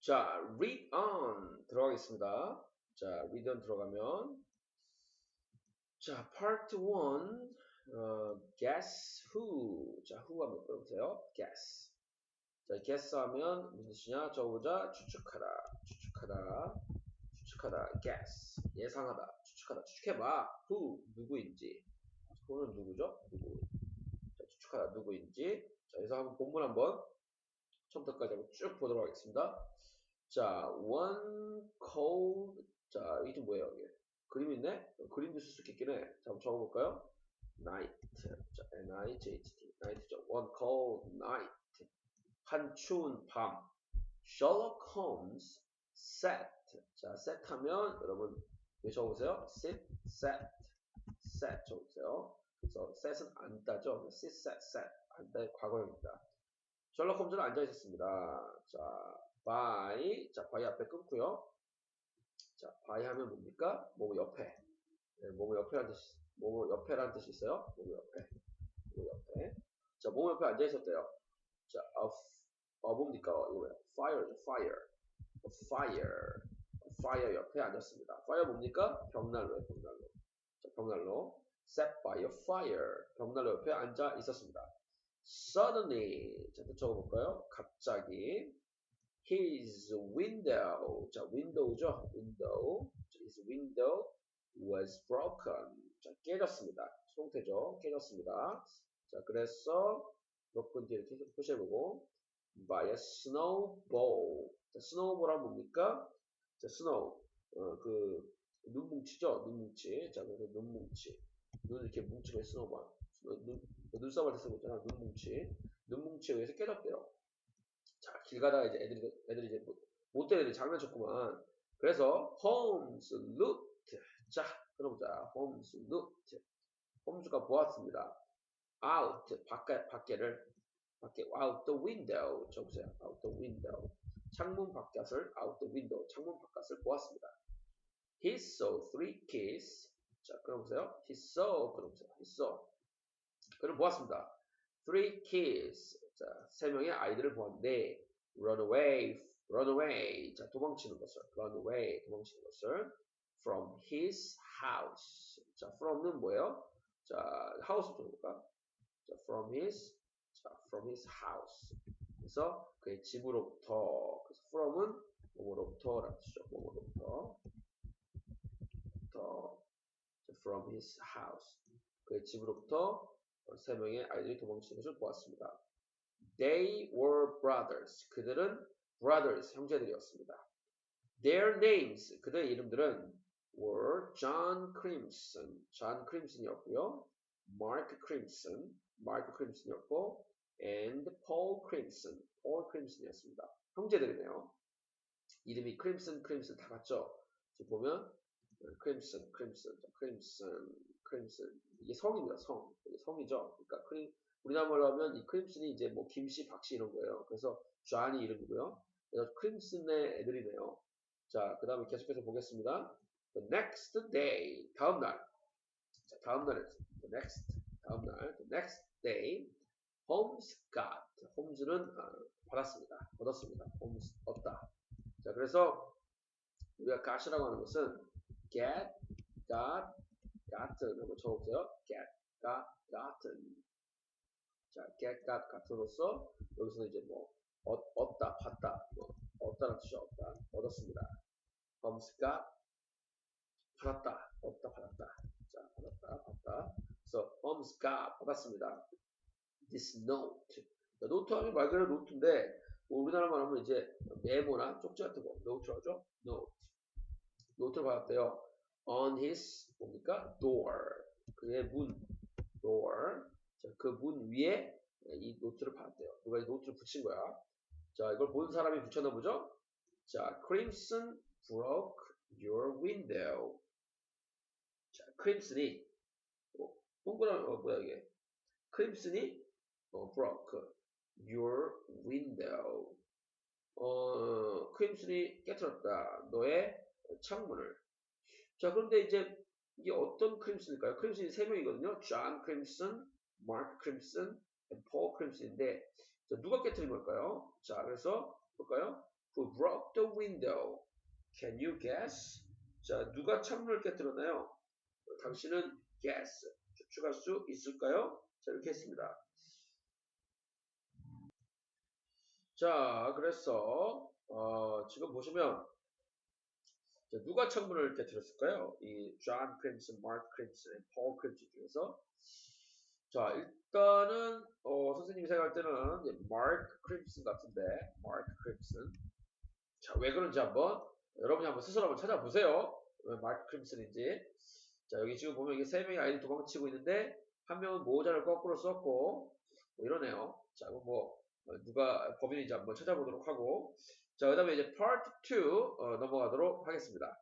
자, read on 들어가겠습니다. 자, read on 들어가면 자, part 1 어, guess who. 자, who 한번 써보세요. guess. 자, guess 하면 무슨 뜻이냐? 저보자. 추측하다, 추측하다, 추측하다, guess. 예상하다, 추측하다, 추측해봐. who 누구인지. who는 누구죠? 누구. 자, 추측하다. 누구인지. 자, 그래서 한번 본문 한번 처음부터까지 한번 쭉 보도록 하겠습니다. 자, one cold. 자, 이게 뭐예요, 이게? 그림 있네? 그림도 쓸수 있겠긴 해. 자, 한번 적어볼까요? night. 자, n-i-g-h-t. night죠. one cold night. 한 추운 밤. Sherlock Holmes sat. 자, sat 하면 여러분 왜 적어보세요? sit, sat. sat 적어보세요. 그래서 set은 앉다죠. sit, sat, sat. 앉다의 과거형입니다. 셜록 홈즈는 앉아 있었습니다. 자, by. 자, by 앞에 끊고요. 자, by 하면 뭡니까? 뭐뭐 옆에. 네, 뭐뭐 옆에라는 뜻이, 뭐뭐 옆에라는 뜻이 있어요. 뭐뭐 옆에. 뭐뭐 옆에. 자, 뭐뭐 옆에 앉아 있었대요. 자, 어, 어 뭡니까? 이거 뭐야? fire죠, fire. fire. fire 옆에 앉았습니다. fire 뭡니까? 벽난로예요, 벽난로. 자, 벽난로. set by a fire. 벽난로 옆에 앉아 있었습니다. Suddenly 자, 또 적어볼까요? 갑자기 his window 자, window죠? window his window was broken 자, 깨졌습니다. 송태죠? 깨졌습니다. 자, 그래서 broken 뒤에 이렇게 표시해보고 by a snowball 자, snowball은 뭡니까? 자, snow 어, 그 눈뭉치죠? 눈뭉치 자, 그래서 눈뭉치 눈 이렇게 뭉치고 snowball 눈, 눈썹을 쓰고 있잖아. 눈뭉치. 눈뭉치에 의해서 깨졌대요. 자, 길 가다가 이제 애들이, 애들이 이제 못, 못된 애들이 장난쳤구만. 그래서, 홈스 루트. 자, 들어보자. 홈스 루트. 홈즈가 보았습니다. out. 밖에, 밖에를. 밖에, out the window. 적으세요. out the window. 창문 바깥을, out the window. 창문 바깥을 보았습니다. He saw three kids. 자, 끊어보세요. He saw, 끊어보세요. He saw. 그를 보았습니다. Three kids. 자, 세 명의 아이들을 보았는데, run away, run away. 자, 도망치는 것을, run away, 도망치는 것을, from his house. 자, from는 뭐예요? 자, house 들어볼까? 자, from his, 자, from his house. 그래서 그의 집으로부터, 그래서 from은 뭐로부터라는 뜻이죠. 뭐로부터. 부터, from his house. 그의 집으로부터 세 명의 아이들이 도망치는 것을 보았습니다. They were brothers. 그들은 brothers, 형제들이었습니다. Their names, 그들의 이름들은 were John Crimson, John Crimson이었고요. Mark Crimson, Mark Crimson이었고, and Paul Crimson, Paul Crimson이었습니다. 형제들이네요. 이름이 Crimson, Crimson 다 같죠? 지금 보면 Crimson, Crimson, Crimson, Crimson 이게 성입니다. 성. 이게 성이죠. 그러니까 크림 우리나라 말로 하면 이 크림슨이 이제 뭐 김씨, 박씨 이런 거예요. 그래서 존이 이름이고요. 그래서 크림슨의 애들이네요. 자, 그 다음에 계속해서 보겠습니다. The next day. 다음 날. 자, 다음 날에 the next. 다음 날. The next day. Holmes got. 홈즈는 아, 받았습니다. 얻었습니다. Holmes 얻다. 자, 그래서 우리가 got이라고 하는 것은 get, got, gotten 한번 적어보세요. get, got, gotten. 자, get, got, gotten으로서 여기서는 이제 뭐 얻, 얻다, 받다, 뭐 얻다는 뜻이 얻다, 얻었습니다. Got, 받았다, 얻다, 받았다. 자, 받았다, 받다. 그래서 got, 받았습니다. This note. 자, 노트 하면 말 그대로 노트인데 뭐 우리나라만 하면 이제 메모나 쪽지 같은 거 노트로 하죠. 노트. 노트를 받았대요. On his 뭡니까? door. 그의 문. door. 자, 그문 위에 이 노트를 받았대요. 누가 이 노트를 붙인 거야. 자, 이걸 본 사람이 붙였나 보죠? 자, Crimson broke your window. 자, 크림슨이 어, 동그란 어, 뭐야 이게? 크림슨이 어, broke your window. 어, 크림슨이 깨뜨렸다. 너의 창문을. 자, 그런데 이제 이게 어떤 크림슨일까요? 크림슨이 세 명이거든요. 존 크림슨, 마크 크림슨, 폴 크림슨인데 자, 누가 깨뜨린 걸까요? 자, 그래서 볼까요? who broke the window? Can you guess? 자, 누가 창문을 깨뜨렸나요? 당신은 guess 추측할 수 있을까요? 자, 이렇게 했습니다. 자, 그래서 어, 지금 보시면 자, 누가 창문을 깨뜨렸을까요? 이 존 크림슨, 마크 크림슨, 폴 크림슨 중에서 자, 일단은 어, 선생님이 생각할 때는 마크 크림슨 같은데 마크 크림슨 자, 왜 그런지 한번 여러분이 한번 스스로 한번 찾아보세요. 왜 마크 크림슨인지 자, 여기 지금 보면 이게 세 명의 아이들이 도망치고 있는데 한 명은 모자를 거꾸로 썼고 뭐 이러네요. 자, 그럼 뭐 어, 누가 범인인지 한번 찾아보도록 하고 자, 그 다음에 이제 part 2 어, 넘어가도록 하겠습니다.